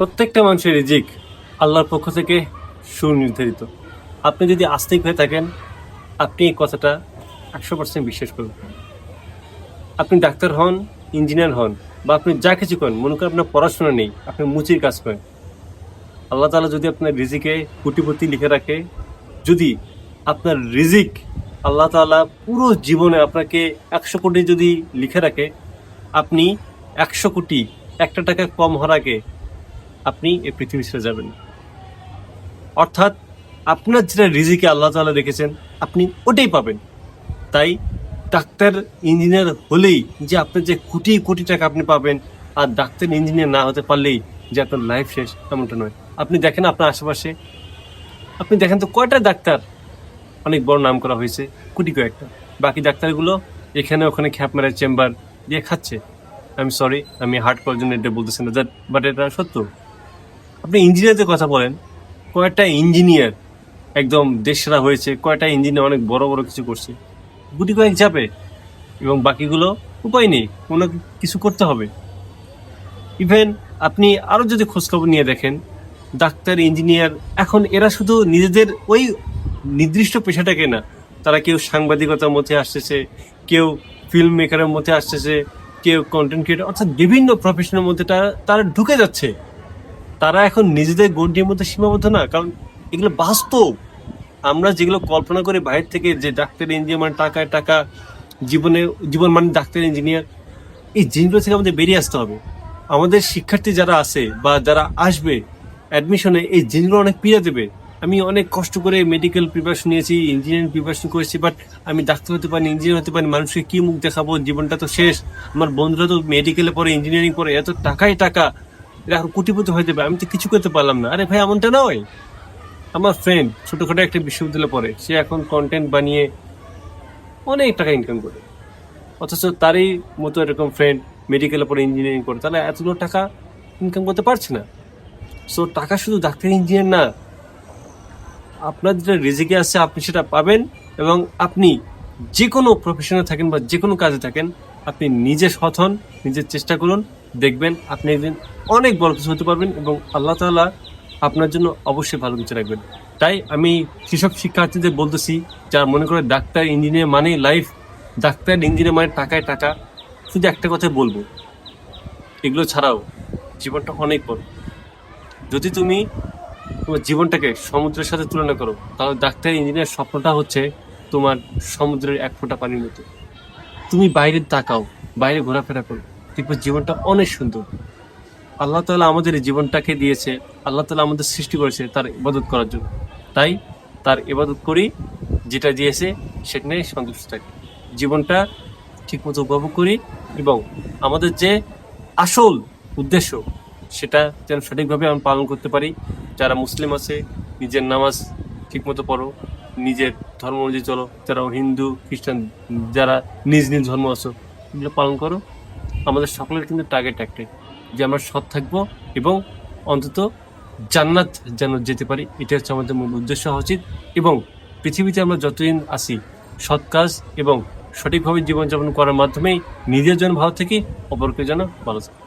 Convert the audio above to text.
প্রত্যেকটা মানুষের রিজিক আল্লাহর পক্ষ থেকে সুনির্ধারিত। আপনি যদি আস্তিক হয়ে থাকেন, আপনি এই কথাটা একশো পার্সেন্ট বিশ্বাস করুন। আপনি ডাক্তার হন, ইঞ্জিনিয়ার হন, বা আপনি যা কিছু করেন, মনে করেন আপনার পড়াশোনা নেই, আপনি মুচির কাজ করেন। আল্লাহ তালা যদি আপনার রিজিকে কোটিপতি লিখে রাখে, যদি আপনার রিজিক আল্লাহ তালা পুরো জীবনে আপনাকে একশো কোটি যদি লিখে রাখে, আপনি একশো কোটি, একটা টাকা কম হওয়ার আগে আপনি এই পৃথিবী ছেড়ে যাবেন অর্থাৎ আপনার যেটা রিজিকে আল্লাহ তালা রেখেছেন, আপনি ওটাই পাবেন। তাই ডাক্তার, ইঞ্জিনিয়ার হলেই যে আপনার যে কোটি কোটি টাকা আপনি পাবেন, আর ডাক্তার, ইঞ্জিনিয়ার না হতে পারলেই যে আপনার লাইফ শেষ, এমনটা নয়। আপনি দেখেন আপনার আশেপাশে, আপনি দেখেন তো কয়টা ডাক্তার? অনেক বড় নাম করা হয়েছে, কোটি কয়েকটা। বাকি ডাক্তারগুলো এখানে ওখানে খ্যাপ মেরে চেম্বার দিয়ে খাচ্ছে। আমি সরি আমি হার্ট করার জন্য এটা বলতেছি না বাট এটা সত্য। আপনি ইঞ্জিনিয়ারদের কথা বলেন, কয়েকটা ইঞ্জিনিয়ার একদম দেশরা হয়েছে, কয়েকটা ইঞ্জিনিয়ার অনেক বড় বড় কিছু করছে। গুটি কয়েক যাবে, এবং বাকিগুলো উপায় নেই, কোনো কিছু করতে হবে। ইভেন আপনি আরও যদি খোঁজখবর নিয়ে দেখেন, ডাক্তার, ইঞ্জিনিয়ার, এখন এরা শুধু নিজেদের ওই নির্দিষ্ট পেশাটাকে না, তারা কেউ সাংবাদিকতার মধ্যে আসতেছে, কেউ ফিল্ম মেকারের মধ্যে আসতেছে, কেউ কন্টেন্ট ক্রিয়েটার অর্থাৎ বিভিন্ন প্রফেশনের মধ্যে তারা তারা ঢুকে যাচ্ছে। তারা এখন নিজেদের গণ্ডির মধ্যে সীমাবদ্ধ না, কারণ এগুলো বাস্তব। আমরা যেগুলো কল্পনা করি বাইরে থেকে যে ডাক্তার, ইঞ্জিনিয়ার মানে টাকায় টাকা, জীবনে, জীবন মানে ডাক্তার, ইঞ্জিনিয়ার, এই জিনিসগুলো থেকে আমাদের বেরিয়ে আসতে হবে। আমাদের শিক্ষার্থী যারা আছে বা যারা আসবে অ্যাডমিশনে এই জিনিসগুলো অনেক পীড়া দেবে। আমি অনেক কষ্ট করে মেডিকেল প্রিপারেশন নিয়েছি ইঞ্জিনিয়ারিং প্রিপারেশন করেছি বাট আমি ডাক্তার হতে পারি ইঞ্জিনিয়ার হতে পারি মানুষকে কী মুখ দেখাবো? জীবনটা তো শেষ। আমার বন্ধুরা তো মেডিকেলে পড়ে ইঞ্জিনিয়ারিং পড়ে, এত টাকাই টাকা এরা এখন কোটিপতি হয়ে যাবে। আমি তো কিছু করতে পারলাম না। আরে ভাই, এমনটা নয়। আমার ফ্রেন্ড ছোটখাটো একটা বিশ্ববিদ্যালয়ে পড়ে। সে এখন কন্টেন্ট বানিয়ে অনেক টাকা ইনকাম করে। অথচ তারই মতো এরকম ফ্রেন্ড মেডিকেলে পড়ে ইঞ্জিনিয়ারিং করে তাহলে এতগুলো টাকা ইনকাম করতে পারছে না। সো টাকা শুধু ডাক্তার ইঞ্জিনিয়ার না। আপনার যেটা রিজিকে আছে, আপনি সেটা পাবেন এবং আপনি যে কোনো প্রফেশনে থাকেন বা যে কোনো কাজে থাকেন আপনি নিজে সৎ হন নিজের চেষ্টা করুন, দেখবেন আপনি একদিন অনেক বড় কিছু হতে পারবেন এবং আল্লাহ তাআলা আপনার জন্য অবশ্যই ভালো কিছু রাখবেন। তাই আমি সেসব শিক্ষার্থীদের বলতেছি, যারা মনে করে ডাক্তার, ইঞ্জিনিয়ার মানে লাইফ, ডাক্তার, ইঞ্জিনিয়ার মানে টাকায় টাকা, শুধু একটা কথা বলব। এগুলো ছাড়াও জীবনটা অনেক বড়। যদি তুমি তোমার জীবনটাকে সমুদ্রের সাথে তুলনা করো, তাহলে ডাক্তার, ইঞ্জিনিয়ার স্বপ্নটা হচ্ছে তোমার সমুদ্রের এক ফোঁটা পানির মতো। তুমি বাইরে তাকাও, বাইরে ঘোরাফেরা করো। দেখবে জীবনটা অনেক সুন্দর। আল্লাহ তালা আমাদের জীবনটাকে দিয়েছে, আল্লাহ তালা আমাদের সৃষ্টি করেছে তার ইবাদত করার জন্য। তাই তার ইবাদত করি, যেটা দিয়েছে সেটা নিয়ে সন্তুষ্ট থাকি। জীবনটা ঠিকমতো উপভোগ করি এবং আমাদের যে আসল উদ্দেশ্য, সেটা যেন সঠিকভাবে আমরা পালন করতে পারি। যারা মুসলিম আছে, নিজের নামাজ ঠিকমতো পড়ো, নিজের ধর্ম অনুযায়ী চলো, যারা হিন্দু, খ্রিস্টান, যারা নিজ নিজ ধর্ম আছো, এগুলো পালন করো। আমাদের সকলের কিন্তু টার্গেট একটাই, যে আমরা সৎ থাকব এবং অন্তত জান্নাত যেন যেতে পারি। এটা হচ্ছে আমাদের মূল উদ্দেশ্য হওয়া উচিত এবং পৃথিবীতে আমরা যতদিন আসি সৎ কাজ এবং সঠিকভাবে জীবনযাপন করার মাধ্যমেই নিজের জন্য ভালো থেকে, অপরকে যেন ভালো থাকে।